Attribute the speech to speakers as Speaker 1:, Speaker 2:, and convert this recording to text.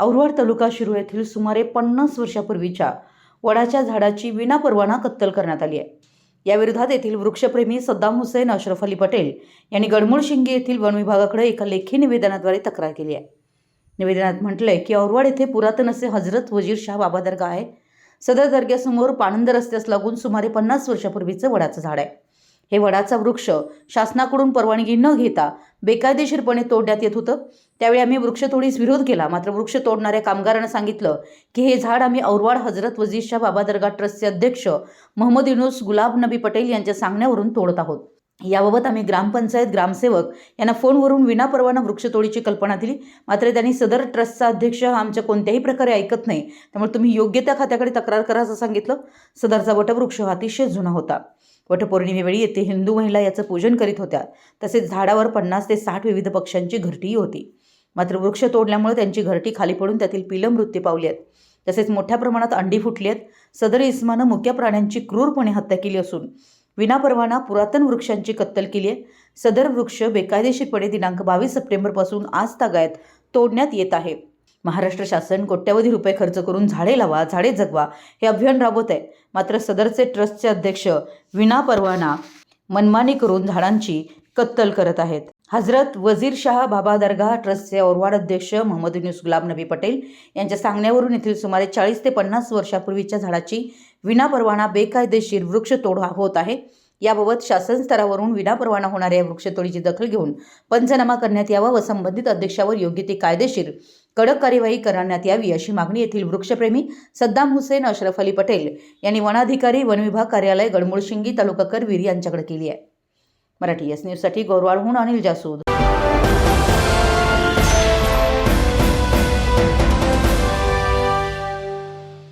Speaker 1: औरवाड तालुका शिरू येथील सुमारे पन्नास वर्षापूर्वीच्या वडाच्या झाडाची विनापरवाना कत्तल करण्यात आली आहे. याविरोधात येथील वृक्षप्रेमी सद्दाम हुसेन अशरफ अली पटेल यांनी गडमुळशिंगी येथील वन विभागाकडे एका लेखी निवेदनाद्वारे तक्रार केली आहे. निवेदनात म्हटलंय की औरवाड येथे पुरातन असे हजरत वजीर शाह बाबा दर्गा आहे. सदर दर्ग्यासमोर पाणंद रस्त्यास लागून सुमारे पन्नास वर्षापूर्वीचं वडाचं झाड आहे. हे वडाचा वृक्ष शासनाकडून परवानगी न घेता बेकायदेशीरपणे तोडण्यात येत होतं. त्यावेळी आम्ही वृक्षतोडीस विरोध केला. मात्र वृक्ष तोडणाऱ्या कामगारांना सांगितलं की हे झाड आम्ही औरवाड हजरत वजीजच्या शाह बाबा दर्गा ट्रस्टचे अध्यक्ष मोहम्मद युनुस गुलाब नबी पटेल यांच्या सांगण्यावरून तोडत आहोत. याबाबत आम्ही ग्रामपंचायत ग्रामसेवक यांना फोनवरून विनापरवाना वृक्षतोडीची कल्पना दिली. मात्र त्यांनी सदर ट्रस्टचा अध्यक्ष हा आमच्या कोणत्याही प्रकारे ऐकत नाही. त्यामुळे तुम्ही योग्य त्या खात्याकडे तक्रार करा असं सांगितलं. सदरचा वटवृक्ष हा अतिशय जुना होता. वटपौर्णिमेवेळी येथे हिंदू महिला याचं पूजन करीत होत्या. तसेच झाडावर पन्नास ते साठ विविध पक्ष्यांची घरटीही होती. मात्र वृक्ष तोडल्यामुळे त्यांची घरटी खाली पडून त्यातील पिलं मृत्यू पावली आहेत. तसेच मोठ्या प्रमाणात अंडी फुटली आहेत. सदर इस्मानं मुख्य प्राण्यांची क्रूरपणे हत्या केली असून विनापरवाना पुरातन वृक्षांची कत्तल केली आहे. सदर वृक्ष बेकायदेशीरपणे दिनांक बावीस सप्टेंबरपासून आज तागायत तोडण्यात येत आहे. महाराष्ट्र शासन कोट्यवधी रुपये खर्च करून झाडे लावा झाडे जगवा हे अभियान राबवत आहे मात्र सदरचे ट्रस्टचे अध्यक्ष विनापरवाना मनमानी करून झाडांची कत्तल करत आहेत. हजरत वजीर शाह बाबा दर्गा ट्रस्टचे औरवाड अध्यक्ष मोहम्मद युनुस गुलाब नबी पटेल यांच्या सांगण्यावरून येथील सुमारे चाळीस ते पन्नास वर्षापूर्वीच्या झाडाची विनापरवाना बेकायदेशीर वृक्षतोड होत आहे. याबाबत शासन स्तरावरून विनापरवाना होणाऱ्या वृक्षतोडीची दखल घेऊन पंचनामा करण्यात यावा व संबंधित अध्यक्षावर योग्य ती कायदेशीर कडक कार्यवाही करण्यात यावी अशी मागणी येथील वृक्षप्रेमी सद्दाम हुसेन अशरफ अली पटेल यांनी वनाधिकारी वनविभाग कार्यालय गडमुळशिंगी तालुका करवीर यांच्याकडे केली आहे. मराठी एस न्यूजसाठी गौरवाळहून अनिल जासूद.